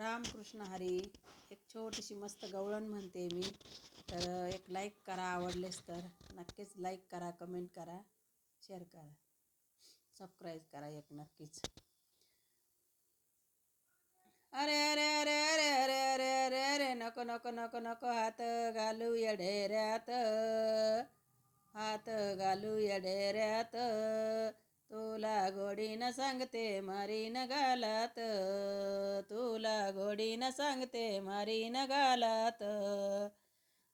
रामकृष्ण हरी. एक छोटीशी मस्त गवळण म्हणते मी. तर एक लाईक करा आवडलेस तर. नक्कीच लाईक करा कमेंट करा शेअर करा. सबस्क्राईब करा एक नक्कीच. अरे अरे अरे अरे अरे अरे अरे अरे नको नको नको नको हात घालू या ढेऱ्यात हात घालू या ढेऱ्यात तुला गोडीनं सांगते मारीन गालात. तुला गोडीनं सांगते मारीन गालात.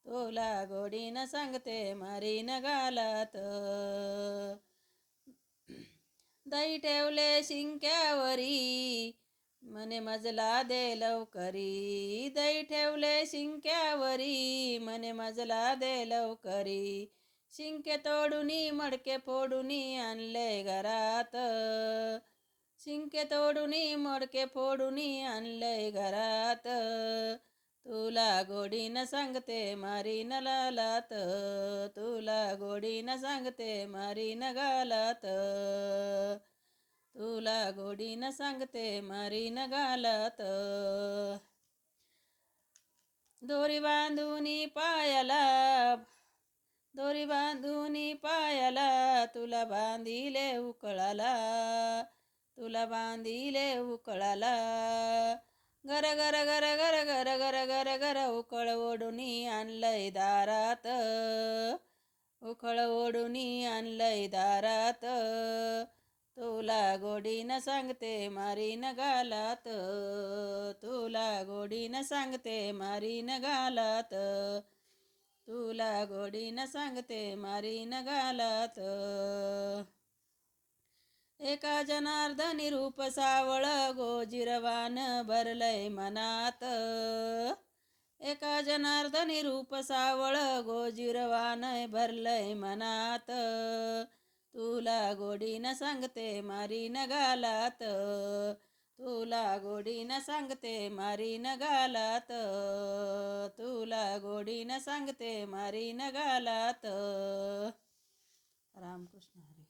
तुला गोडीनं सांगते मारीन गालात. दही ठेवले शिंक्यावरी मने मजला दे लवकरी. दही ठेवले शिंक्यावरी मने मजला दे लवकरी. शिंके तोडूनी मडके फोडूनी आणले घरात. शिंके तोडूनी मडके फोडूनी आणले घरात. तुला गोडीनं सांगते मारीन लालात. तुला गोडीनं सांगते मारीन गालात. तुला गोडीनं सांगते मारीन गालात. दोरी बांधून पायाला दोरी बांधूनी पायाला तुला बांधिले उकळाला. तुला बांधिले उकळाला. गर गर गर गर गर गर गर गर उकळ ओढूनी आणलंय दारात. उकळ ओढून आणलंय दारात. तुला गोडीनं सांगते मारीन गालात. तुला गोडीनं सांगते मारीन गालात. तुला गोडीनं सांगते मारीन घालत एका जनार्दनी रूप सावळ गोजिरवान भरलय मनात. एका जनार्दनी रूप सावळ गोजिरवान भरलय मनात. तुला गोडीनं सांगते मारीन घालात तुला गोडीनं सांगते मारीन गालात तुला गोडीनं सांगते मारीन गालात रामकृष्ण हरी.